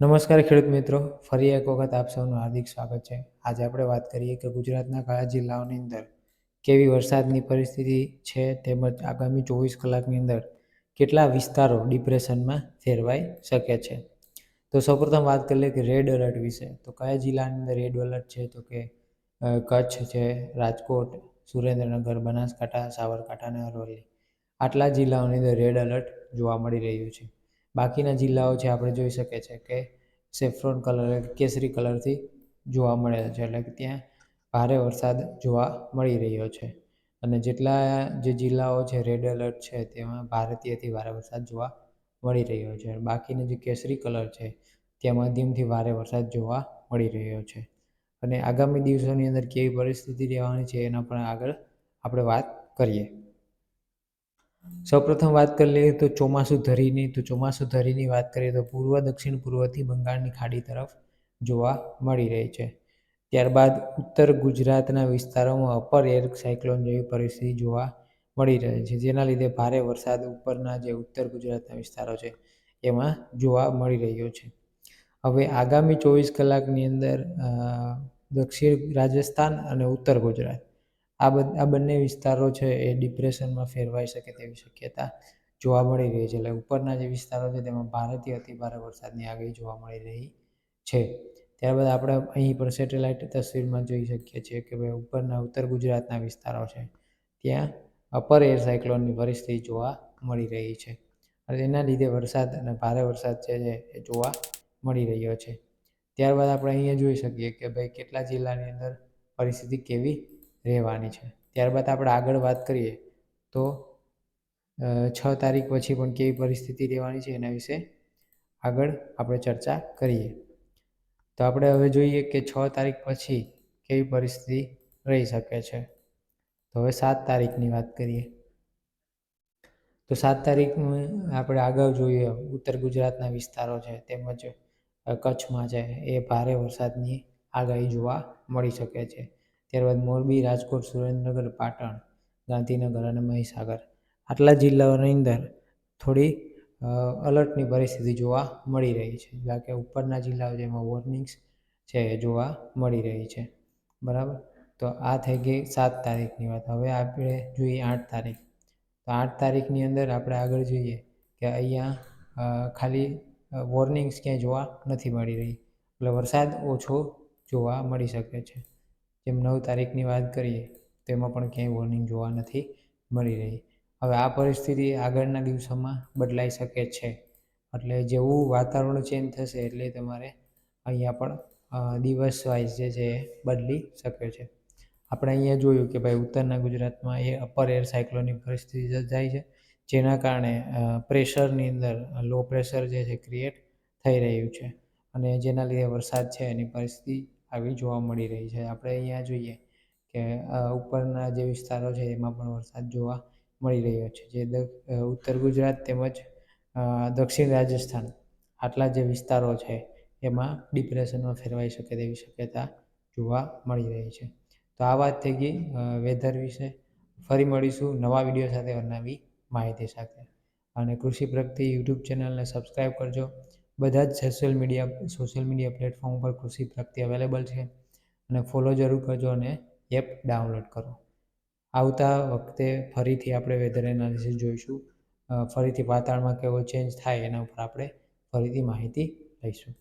નમસ્કાર ખેડૂત મિત્રો, ફરી એક વખત આપ સૌનું હાર્દિક સ્વાગત છે. આજે આપણે વાત કરીએ કે ગુજરાતના કયા જિલ્લાઓની અંદર કેવી વરસાદની પરિસ્થિતિ છે તેમજ આગામી ચોવીસ કલાકની અંદર કેટલા વિસ્તારો ડિપ્રેશનમાં ફેરવાઈ શકે છે. તો સૌપ્રથમ વાત કરી લઈએ કે રેડ એલર્ટ વિશે. તો કયા જિલ્લાની અંદર રેડ એલર્ટ છે? તો કે કચ્છ છે, રાજકોટ, સુરેન્દ્રનગર, બનાસકાંઠા, સાબરકાંઠા અને અરવલ્લી. આટલા જિલ્લાઓની અંદર રેડ એલર્ટ જોવા મળી રહ્યું છે. બાકીના જિલ્લાઓ છે, આપણે જોઈ શકીએ છીએ કે સેફ્રોન કલર કેસરી કલરથી જોવા મળે છે, એટલે કે ત્યાં ભારે વરસાદ જોવા મળી રહ્યો છે. અને જેટલા જે જિલ્લાઓ છે રેડ એલર્ટ છે, તેમાં ભારતીયથી ભારે વરસાદ જોવા મળી રહ્યો છે. બાકીનો જે કેસરી કલર છે, ત્યાં મધ્યમથી ભારે વરસાદ જોવા મળી રહ્યો છે. અને આગામી દિવસોની અંદર કેવી પરિસ્થિતિ રહેવાની છે, એના પણ આગળ આપણે વાત કરીએ. સૌપ્રથમ વાત કરી લઈએ તો ચોમાસું ધરીની, તો ચોમાસું ધરીની વાત કરીએ તો પૂર્વ, દક્ષિણ, પૂર્વથી બંગાળની ખાડી તરફ જોવા મળી રહી છે. ત્યારબાદ ઉત્તર ગુજરાતના વિસ્તારોમાં અપર એર સાયક્લોન જેવી પરિસ્થિતિ જોવા મળી રહી છે, જેના લીધે ભારે વરસાદ ઉપરના જે ઉત્તર ગુજરાતના વિસ્તારો છે, એમાં જોવા મળી રહ્યો છે. હવે આગામી ચોવીસ કલાકની અંદર દક્ષિણ રાજસ્થાન અને ઉત્તર ગુજરાત. આ આ બંને વિસ્તારો છે એ ડિપ્રેશનમાં ફેરવાઈ શકે તેવી શક્યતા જોવા મળી રહી છે. એટલે ઉપરના જે વિસ્તારો છે તેમાં ભારેથી અતિ ભારે વરસાદની આગાહી જોવા મળી રહી છે. ત્યારબાદ આપણે અહીં પણ સેટેલાઇટ તસવીરમાં જોઈ શકીએ છીએ કે ભાઈ ઉપરના ઉત્તર ગુજરાતના વિસ્તારો છે ત્યાં અપર એર સાયક્લોનની પરિસ્થિતિ જોવા મળી રહી છે. અને એના લીધે વરસાદ અને ભારે વરસાદ છે એ જોવા મળી રહ્યો છે. ત્યારબાદ આપણે અહીંયા જોઈ શકીએ કે ભાઈ કેટલા જિલ્લાની અંદર પરિસ્થિતિ કેવી રહેવાની છે. ત્યારબાદ આપણે આગળ વાત કરીએ, તો છ તારીખ પછી પણ કેવી પરિસ્થિતિ રહેવાની છે એના વિશે આગળ આપણે ચર્ચા કરીએ. તો આપણે હવે જોઈએ કે છ તારીખ પછી કેવી પરિસ્થિતિ રહી શકે છે. તો હવે સાત તારીખની વાત કરીએ. તો સાત તારીખ આપણે આગળ જોઈએ, ઉત્તર ગુજરાતના વિસ્તારો છે, તેમજ કચ્છમાં છે, એ ભારે વરસાદની આગાહી જોવા મળી શકે છે. ત્યારબાદ મોરબી, રાજકોટ, સુરેન્દ્રનગર, પાટણ, ગાંધીનગર અને મહીસાગર. આટલા જિલ્લાઓની અંદર થોડી અલર્ટની પરિસ્થિતિ જોવા મળી રહી છે. કારણ કે ઉપરના જિલ્લાઓ જેમાં વોર્નિંગ્સ છે, જોવા મળી રહી છે. બરાબર? તો આ થઈ ગઈ સાત તારીખની વાત. હવે આપણે જોઈએ આઠ તારીખ. તો આઠ તારીખની અંદર આપણે આગળ જોઈએ કે અહીંયા ખાલી વોર્નિંગ્સ ક્યાંય જોવા નથી મળી રહી. એટલે વરસાદ ઓછો જોવા મળી શકે છે. જેમ નવ તારીખની વાત કરીએ, તેમાં પણ ક્યાંય વોર્નિંગ જોવા નથી મળી રહી. હવે આ પરિસ્થિતિ આગળના દિવસોમાં બદલાઈ શકે છે. એટલે જેવું વાતાવરણ ચેન્જ થશે એટલે તમારે અહીંયા પણ દિવસ વાઇઝ જે છે એ બદલી શકે છે. આપણે અહીંયા જોયું કે ભાઈ ઉત્તરના ગુજરાતમાં એ અપર એર સાયક્લોનની પરિસ્થિતિ જાય છે, જેના કારણે પ્રેશરની અંદર લો પ્રેશર જે છે ક્રિએટ થઈ રહ્યું છે. અને જેના લીધે વરસાદ છે એની પરિસ્થિતિ આવી જોવા મળી રહી છે. આપણે અહીંયા જોઈએ કે ઉપરના જે વિસ્તારો છે એમાં પણ વરસાદ જોવા મળી રહ્યો છે. જે ઉત્તર ગુજરાત તેમજ દક્ષિણ રાજસ્થાન આટલા જે વિસ્તારો છે એમાં ડિપ્રેશનમાં ફેરવાઈ શકે તેવી શક્યતા જોવા મળી રહી છે. તો આ વાત થઈ ગઈ વેધર વિશે. ફરી મળીશું નવા વીડિયો સાથે નવી માહિતી સાથે. અને કૃષિ પ્રગતિ યુટ્યુબ ચેનલને સબસ્ક્રાઈબ કરજો. બધા જ social media social media platform પર કૃષિ પ્રગતિ અવેલેબલ છે. અને ફોલો જરૂર કરજો અને એપ ડાઉનલોડ કરો. આવતા વખતે ફરીથી આપણે વેધર એનાલિસિસ જોઈશું. ફરીથી વાતાવરણમાં કેવો ચેન્જ થાય એના ઉપર આપણે ફરીથી માહિતી લઈશું.